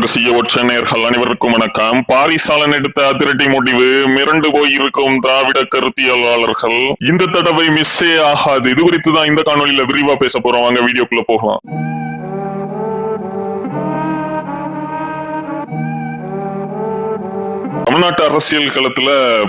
ரகசிய ஒற்ற நேர்கள் அனைவருக்கும் வணக்கம். பாரிசாலன் எடுத்த அதிரடி முடிவு மிரண்டு போயிருக்கும் திராவிட கருத்தியலாளர்கள். இந்த தடவை மிஸ்ஸே ஆகாது. இது குறித்து தான் இந்த காணொலியில விரிவா பேச போறோம். வாங்க வீடியோக்குள்ள போகலாம். தமிழ்நாட்டு அரசியல் களத்துல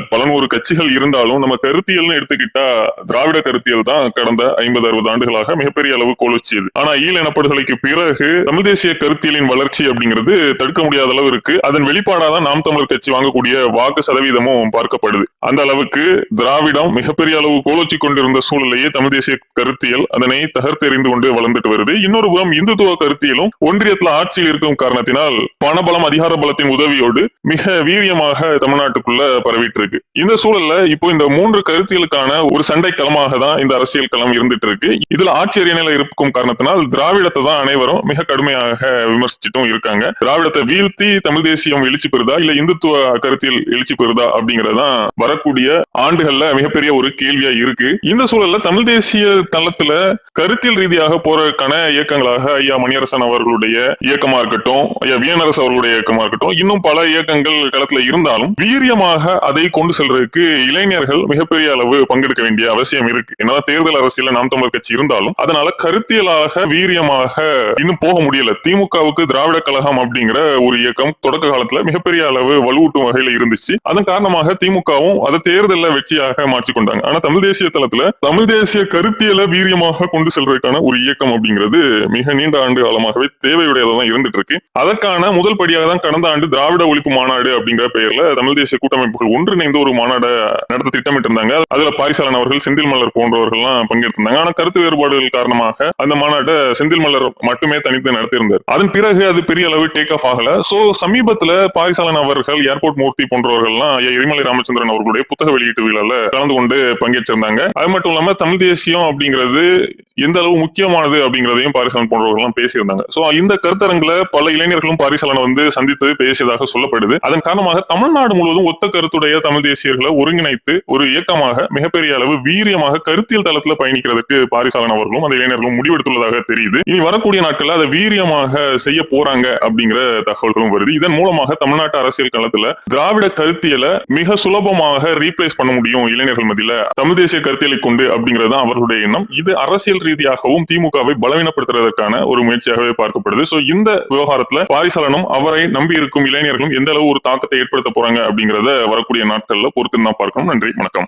பல நூறு கட்சிகள் இருந்தாலும் நம்ம கருத்தியல்னு எடுத்துக்கிட்டா திராவிட கருத்தியல் தான் கடந்த ஐம்பது அறுபது ஆண்டுகளாக மிகப்பெரிய அளவு கோலோச்சியது. ஆனா ஈழ இனப்படுகொலைக்கு பிறகு தமிழ் தேசிய கருத்தியலின் வளர்ச்சி அப்படிங்கிறது தடுக்க முடியாத அளவு இருக்கு. அதன் வெளிப்பாடாதான் நாம் தமிழர் கட்சி வாங்கக்கூடிய வாக்கு சதவீதமும் பார்க்கப்படுது. அந்த அளவுக்கு திராவிடம் மிகப்பெரிய அளவு கோலோச்சி கொண்டிருந்த சூழலையே தமிழ் தேசிய கருத்தியல். அதனை தகர்த்தெறிந்து கொண்டு வளர்ந்துட்டு வருது. இன்னொரு புறம் இந்துத்துவ கருத்தியலும் ஒன்றியத்துல ஆட்சியில் இருக்கும் காரணத்தினால் பணபலம் அதிகார பலத்தின் உதவியோடு மிக வீரியமாக தமிழ்நாட்டுக்குள்ள பரவிட்டு இருக்கு இந்த சூழல்ல இப்போ இந்த மூன்று கருத்தியலுக்கான ஒரு சண்டை களமாக தான் இந்த அரசியல் களம் இருந்துட்டு இருக்கு இதுல ஆட்சி அரியணையில இருக்கும் காரணத்தினால் திராவிடத்தை தான் அனைவரும் மிக கடுமையாக விமர்சிச்சுட்டும் இருக்காங்க. திராவிடத்தை வீழ்த்தி தமிழ் தேசியம் எழுச்சி பெறுதா இல்ல இந்துத்துவ கருத்தியல் எழுச்சி பெறுதா அப்படிங்கறதுதான் வரக்கூடிய ஆண்டுகள்ல மிகப்பெரிய ஒரு கேள்வியா இருக்கு. இந்த சூழல்ல தமிழ் தேசிய தளத்துல கருத்தியல் ரீதியாக போறதுக்கான இயக்கங்களாக ஐயா மணியரசன் அவர்களுடைய இயக்கமா இருக்கட்டும் ஐயா வியனரசு அவர்களுடைய இயக்கமா இருக்கட்டும் இன்னும் பல இயக்கங்கள் களத்துல இருந்தாலும் வீரியமாக அதை கொண்டு செல்றதுக்கு இளைஞர்கள் மிகப்பெரிய அளவு பங்கெடுக்க வேண்டிய அவசியம் இருக்கு. என்னதான் தேர்தல் அரசியல நாம் தமிழர் கட்சி இருந்தாலும் அதனால கருத்தியலாக வீரியமாக இன்னும் போக முடியல. திமுகவுக்கு திராவிட கழகம் அப்படிங்கிற ஒரு இயக்கம் தொடக்க காலத்துல மிகப்பெரிய அளவு வலுவூட்டும் வகையில இருந்துச்சு. அதன் காரணமாக திமுகவும் அதை தேர்தலில் வெற்றியாக மாற்றிக்கொண்டாங்க ஆனா தமிழ் தேசிய தளத்துல தமிழ் தேசிய கருத்தியலை வீரியமாக கொண்டு செல்வதற்கான ஒரு இயக்கம் அப்படிங்கிறது மிக நீண்ட ஆண்டு காலமாகவே தேவையுடையதான் இருந்துட்டு இருக்கு. அதற்கான முதல் படியாக தான் கடந்த ஆண்டு திராவிட ஒழிப்பு மாநாடு அப்படிங்கிற பெயர் பெயர்ல தமிழ் தேசிய கூட்டமைப்புகள் ஒன்றிணைந்து ஒரு மாநாடு நடத்த திட்டமிட்டிருந்தாங்க. அதுல பாரிசாலன் அவர்கள் செந்தில் மலர் போன்றவர்கள்லாம் பங்கேற்றிருந்தாங்க. ஆனா கருத்து வேறுபாடுகள் காரணமாக அந்த மாநாட்டை செந்தில் மலர் மட்டுமே தனித்து நடத்தியிருந்தார். அதன் பிறகு அது பெரிய அளவு டேக் ஆஃப் ஆகல. சோ சமீபத்துல பாரிசாலன் அவர்கள் ஏர்போர்ட் மூர்த்தி போன்றவர்கள்லாம் எல்லாம் எரிமலை ராமச்சந்திரன் அவர்களுடைய புத்தக வெளியீட்டு விழால கலந்து கொண்டு பங்கேற்றிருந்தாங்க. அது மட்டும் இல்லாம தமிழ் தேசியம் அப்படிங்கிறது எந்த அளவு முக்கியமானது அப்படிங்கிறதையும் பாரிசலன் போன்றவர்கள்லாம் பேசியிருந்தாங்க. சோ இந்த கருத்தரங்குல பல இளைஞர்களும் பாரிசலனை வந்து சந்தித்து பேசியதாக சொல்லப்படுது. அதன் காரணமாக தமிழ்நாடு முழுவதும் ஒத்த கருத்துடைய தமிழ் தேசியர்களை ஒருங்கிணைத்து ஒரு இயக்கமாக மிகப்பெரிய அளவு வீரியமாக கருத்தியல் தளத்துல பயணிக்கிறதுக்கு பாரிசாலன் அவர்களும் அந்த இளைஞர்களும் முடிவெடுத்துள்ளதாக தெரியுது. இனி வரக்கூடிய நாட்கள்ல அதை வீரியமாக செய்ய போறாங்க அப்படிங்கிற தகவல்களும் வருது. இதன் மூலமாக தமிழ்நாட்டு அரசியல் களத்துல திராவிட கருத்தியலை மிக சுலபமாக ரீப்ளேஸ் பண்ண முடியும் இளைஞர்கள் மத்தியில. தமிழ் தேசிய கருத்தியலை கொண்டு அப்படிங்கிறது அவர்களுடைய எண்ணம். இது அரசியல் அரசியல் ரீதியாகவும் திமுகவை பலவீனப்படுத்துறதற்கான ஒரு முயற்சியாகவே பார்க்கப்படுது. சோ இந்த விவகாரத்துல பாரிசாலனும் அவரை நம்பி இருக்கும் இளைஞர்களும் எந்த அளவு ஒரு தாக்கத்தை ஏற்படுத்த போறாங்க அப்படிங்கறத வரக்கூடிய நாட்கள்ல பொறுத்து தான் பார்க்கணும். நன்றி வணக்கம்.